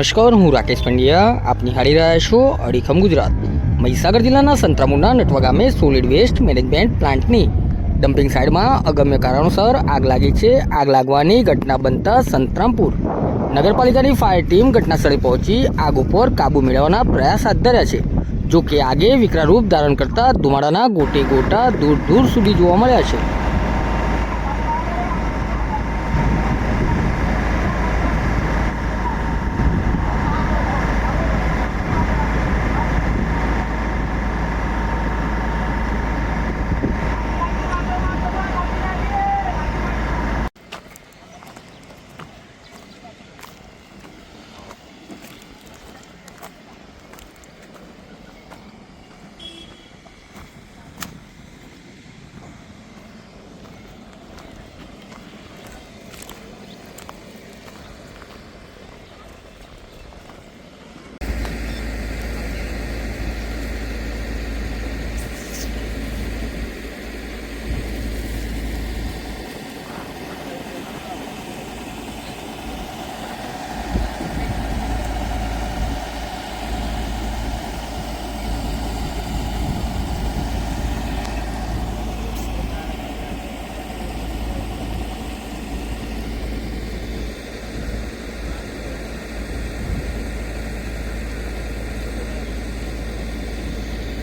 નમસ્કાર, હું રાકેશ પંડ્યા. આપ નિહાળી રહ્યા છો અડીખમ ગુજરાત. મહીસાગર જિલ્લાના સંતરામુના નટવા ગામે સોલિડ વેસ્ટ મેનેજમેન્ટ પ્લાન્ટની ડમ્પિંગ સાઇડમાં અગમ્ય કારણોસર આગ લાગી છે. આગ લાગવાની ઘટના બનતા સંતરામપુર નગરપાલિકાની ફાયર ટીમ ઘટનાસ્થળે પહોંચી આગ ઉપર કાબૂ મેળવવાના પ્રયાસ હાથ ધર્યા છે. જો કે આગે વિકરા રૂપ ધારણ કરતા ધુમાડાના ગોટે ગોટા દૂર દૂર સુધી જોવા મળ્યા છે.